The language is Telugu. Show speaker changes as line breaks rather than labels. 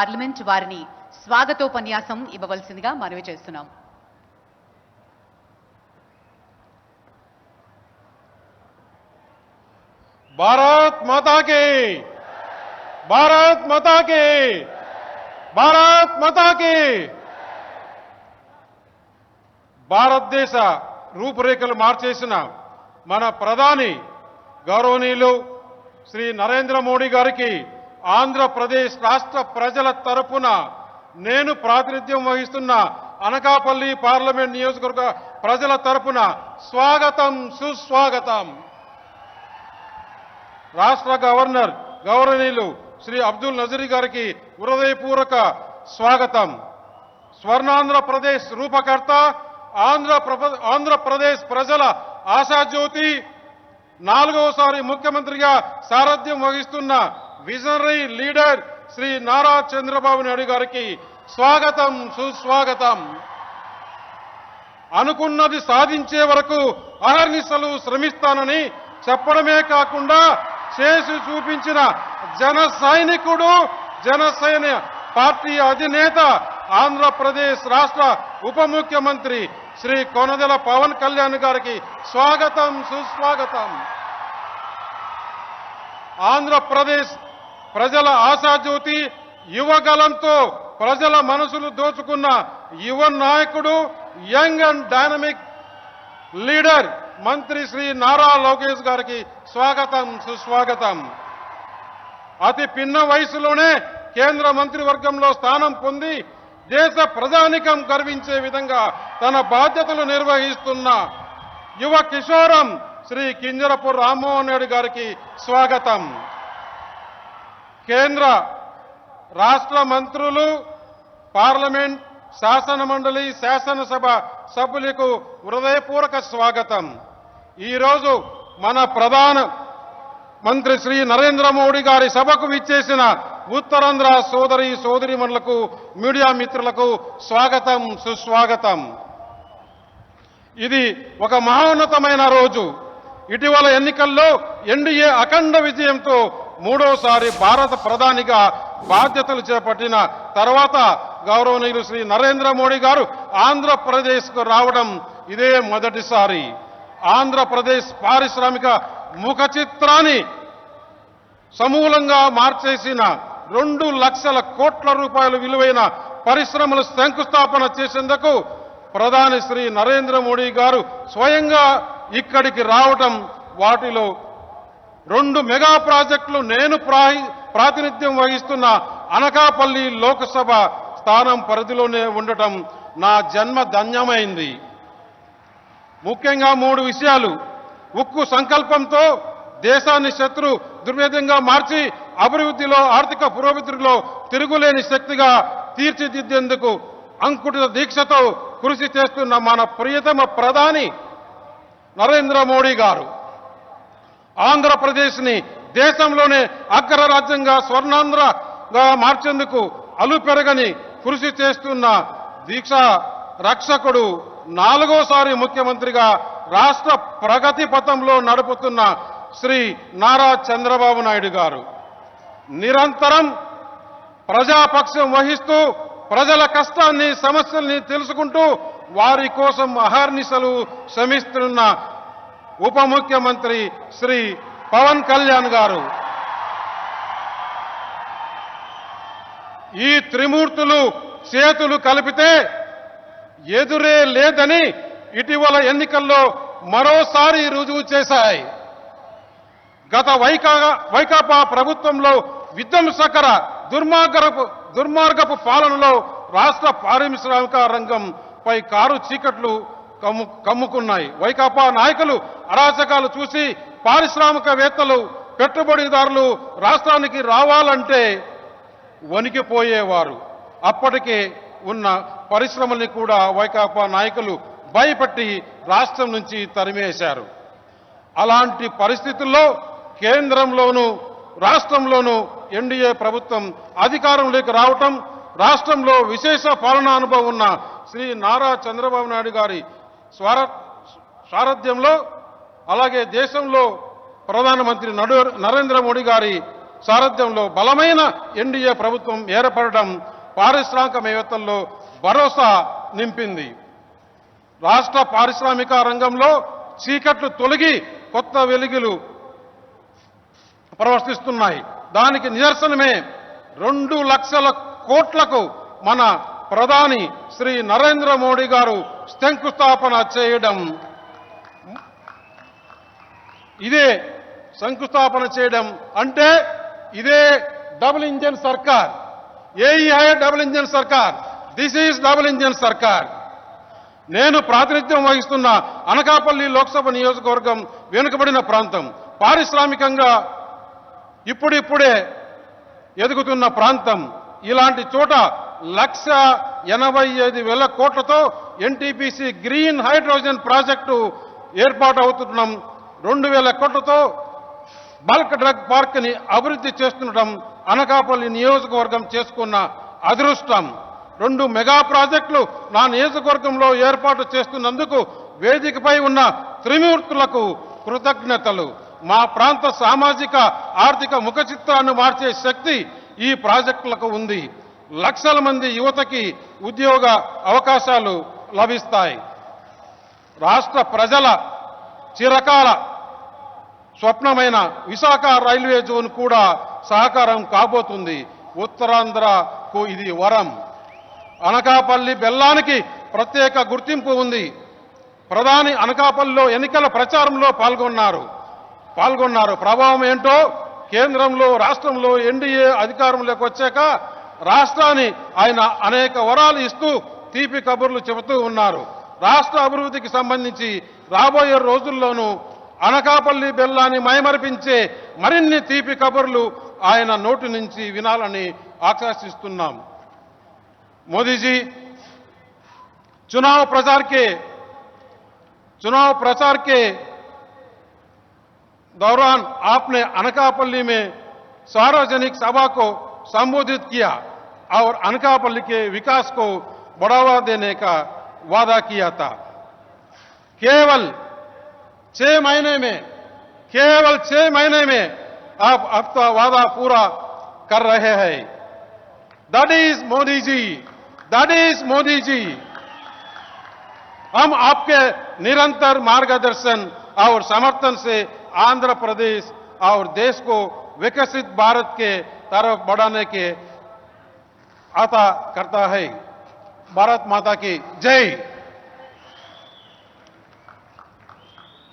పార్లమెంట్ వారిని స్వాగతోపన్యాసం ఇవ్వవలసిందిగా మనవి చేస్తున్నాం.
భారత్ మాతాకి భారత్ మాతాకి భారత్ మాతాకి భారతదేశ రూపురేఖలు మార్చేసిన మన ప్రధాని గౌరవనీయులు శ్రీ నరేంద్ర మోడీ గారికి ఆంధ్రప్రదేశ్ రాష్ట్ర ప్రజల తరపున నేను ప్రాతినిధ్యం వహిస్తున్న అనకాపల్లి పార్లమెంట్ నియోజకవర్గ ప్రజల తరపున స్వాగతం సుస్వాగతం. రాష్ట్ర గవర్నర్ గౌరవనీయులు శ్రీ అబ్దుల్ నజరీ గారికి హృదయపూర్వక స్వాగతం. స్వర్ణాంధ్రప్రదేశ్ రూపకర్త ఆంధ్రప్రభ ఆంధ్రప్రదేశ్ ప్రజల ఆశాజ్యోతి నాలుగవసారి ముఖ్యమంత్రిగా సారథ్యం వహిస్తున్న విజనరీ లీడర్ శ్రీ నారా చంద్రబాబు నాయుడు గారికి స్వాగతం సుస్వాగతం. అనుకున్నది సాధించే వరకు అహర్నిశలు శ్రమిస్తానని చెప్పడమే కాకుండా చేసి చూపించిన జన సైనికుడు జనసేన పార్టీ అధినేత ఆంధ్రప్రదేశ్ రాష్ట్ర ఉప ముఖ్యమంత్రి శ్రీ కొనదెల పవన్ కళ్యాణ్ గారికి స్వాగతం సుస్వాగతం. ఆంధ్రప్రదేశ్ ప్రజల ఆశాజ్యోతి యువగలంతో ప్రజల మనసులు దోచుకున్న యువ నాయకుడు యంగ్ అండ్ డైనమిక్ లీడర్ మంత్రి శ్రీ నారా లోకేష్ గారికి స్వాగతం సుస్వాగతం. అతి పిన్న వయసులోనే కేంద్ర మంత్రివర్గంలో స్థానం పొంది దేశ ప్రజానికం గర్వించే విధంగా తన బాధ్యతలు నిర్వహిస్తున్న యువ కిషోరం శ్రీ కింజరపు రామ్మోహన్ రెడ్డి గారికి స్వాగతం. కేంద్ర రాష్ట్ర మంత్రులు పార్లమెంట్ శాసన మండలి శాసనసభ సభ్యులకు హృదయపూర్వక స్వాగతం. ఈరోజు మన ప్రధాన మంత్రి శ్రీ నరేంద్ర మోడీ గారి సభకు విచ్చేసిన ఉత్తరాంధ్ర సోదరి సోదరిమణులకు మీడియా మిత్రులకు స్వాగతం సుస్వాగతం. ఇది ఒక మహోన్నతమైన రోజు. ఇటీవల ఎన్నికల్లో ఎన్డీఏ అఖండ విజయంతో మూడోసారి భారత ప్రధానిగా బాధ్యతలు చేపట్టిన తర్వాత గౌరవనీయులు శ్రీ నరేంద్ర మోడీ గారు ఆంధ్రప్రదేశ్కు రావడం ఇదే మొదటిసారి. ఆంధ్రప్రదేశ్ పారిశ్రామిక ముఖ చిత్రాన్ని సమూలంగా మార్చేసిన రెండు లక్షల కోట్ల రూపాయల విలువైన పరిశ్రమలు శంకుస్థాపన చేసేందుకు ప్రధాని శ్రీ నరేంద్ర మోడీ గారు స్వయంగా ఇక్కడికి రావటం వాటిలో రెండు మెగా ప్రాజెక్టులు నేను ప్రాతినిధ్యం వహిస్తున్న అనకాపల్లి లోక్సభ స్థానం పరిధిలోనే ఉండటం నా జన్మ ధన్యమైంది. ముఖ్యంగా మూడు విషయాలు. ఉక్కు సంకల్పంతో దేశాన్ని శత్రు దుర్వేదంగా మార్చి అభివృద్ధిలో ఆర్థిక పురోగతిలో తిరుగులేని శక్తిగా తీర్చిదిద్దేందుకు అంకుటిత దీక్షతో కృషి చేస్తున్న మన ప్రియతమ ప్రధాని నరేంద్ర మోడీ గారు. ఆంధ్రప్రదేశ్ని దేశంలోనే అగ్రరాజ్యంగా స్వర్ణాంధ్రగా మార్చేందుకు అలుపెరగని కృషి చేస్తున్న దీక్ష రక్షకుడు నాలుగోసారి ముఖ్యమంత్రిగా రాష్ట్ర ప్రగతి పథంలో నడుపుతున్న శ్రీ నారా చంద్రబాబు నాయుడు గారు. నిరంతరం ప్రజాపక్షం వహిస్తూ ప్రజల కష్టాన్ని సమస్యల్ని తెలుసుకుంటూ వారి కోసం అహర్నిశలు శ్రమిస్తున్న ఉప ముఖ్యమంత్రి శ్రీ పవన్ కళ్యాణ్ గారు. ఈ త్రిమూర్తులు చేతులు కలిపితే ఎదురే లేదని ఇటీవల ఎన్నికల్లో మరోసారి రుజువు చేశాయి. గత వైకా వైకాపా ప్రభుత్వంలో విధ్వంసకర దుర్మార్గపు దుర్మార్గపు పాలనలో రాష్ట్ర పారిశ్రామిక రంగంపై కారు చీకట్లు కమ్ము కమ్ముకున్నాయి. వైకాపా నాయకులు అరాచకాలు చూసి పారిశ్రామికవేత్తలు పెట్టుబడిదారులు రాష్ట్రానికి రావాలంటే వణికిపోయేవారు. అప్పటికే ఉన్న పరిశ్రమల్ని కూడా వైకాపా నాయకులు భయపట్టి రాష్ట్రం నుంచి తరిమేశారు. అలాంటి పరిస్థితుల్లో కేంద్రంలోనూ రాష్ట్రంలోనూ ఎన్డీఏ ప్రభుత్వం అధికారంలోకి రావటం రాష్ట్రంలో విశేష పాలనా అనుభవం ఉన్న శ్రీ నారా చంద్రబాబు నాయుడు గారి స్వార సారథ్యంలో అలాగే దేశంలో ప్రధానమంత్రి నడు నరేంద్ర మోడీ గారి సారథ్యంలో బలమైన ఎన్డీఏ ప్రభుత్వం ఏర్పడడం పారిశ్రామికవేత్తల్లో భరోసా నింపింది. రాష్ట్ర పారిశ్రామిక రంగంలో చీకట్లు తొలగి కొత్త వెలుగులు ప్రవర్తిస్తున్నాయి. దానికి నిదర్శనమే రెండు లక్షల కోట్లకు మన ప్రధాని శ్రీ నరేంద్ర మోడీ గారు శంకుస్థాపన చేయడం. ఇదే శంకుస్థాపన చేయడం అంటే ఇదే డబుల్ ఇంజన్ సర్కార్. ఏ డబుల్ ఇంజన్ సర్కార్. దిస్ ఈజ్ డబుల్ ఇంజన్ సర్కార్. నేను ప్రాతినిధ్యం వహిస్తున్న అనకాపల్లి లోక్సభ నియోజకవర్గం వెనుకబడిన ప్రాంతం. పారిశ్రామికంగా ఇప్పుడిప్పుడే ఎదుగుతున్న ప్రాంతం. ఇలాంటి చోట లక్ష ఎనభై ఐదు వేల కోట్లతో ఎన్టీపీసీ గ్రీన్ హైడ్రోజన్ ప్రాజెక్టు ఏర్పాటు అవుతుండడం రెండు వేల కోట్లతో బల్క్ డ్రగ్ పార్క్ని అభివృద్ధి చేస్తుండటం అనకాపల్లి నియోజకవర్గం చేసుకున్న అదృష్టం. రెండు మెగా ప్రాజెక్టులు నా నియోజకవర్గంలో ఏర్పాటు చేస్తున్నందుకు వేదికపై ఉన్న త్రిమూర్తులకు కృతజ్ఞతలు. మా ప్రాంత సామాజిక ఆర్థిక ముఖ చిత్రాన్ని మార్చే శక్తి ఈ ప్రాజెక్టులకు ఉంది. లక్షల మంది యువతకి ఉద్యోగ అవకాశాలు లభిస్తాయి. రాష్ట్ర ప్రజల చిరకాల స్వప్నమైన విశాఖ రైల్వే జోన్ కూడా సహకారం కాబోతుంది. ఉత్తరాంధ్రకు ఇది వరం. అనకాపల్లి బెల్లానికి ప్రత్యేక గుర్తింపు ఉంది. ప్రధాని అనకాపల్లిలో ఎన్నికల ప్రచారంలో పాల్గొన్నారు. పాల్గొన్నారు. ప్రభావం ఏంటో కేంద్రంలో రాష్ట్రంలో ఎన్డీఏ అధికారంలోకి వచ్చాక రాష్ట్రాన్ని ఆయన అనేక వరాలు ఇస్తూ తీపి కబుర్లు చెబుతూ ఉన్నారు రాష్ట్ర అభివృద్ధికి సంబంధించి రాబోయే రోజుల్లోనూ అనకాపల్లి బెల్లాన్ని మైమరిపించే మరిన్ని తీపి కబుర్లు ఆయన నోటి నుంచి వినాలని ఆకాశిస్తున్నాం मोदी जी चुनाव प्रचार के चुनाव प्रचार के दौरान आपने अनकापल्ली में सार्वजनिक सभा को संबोधित किया और अनकापल्ली के विकास को बढ़ावा देने का वादा किया था। केवल छह महीने में, केवल छह महीने में आप तो वादा पूरा कर रहे हैं। That is Modi ji that is Modi ji. हम आपके निरंतर मार्गदर्शन और समर्थन से आंध्र प्रदेश और देश को विकसित भारत के तरफ़ बढ़ाने के आता करता है। भारत माता की जय।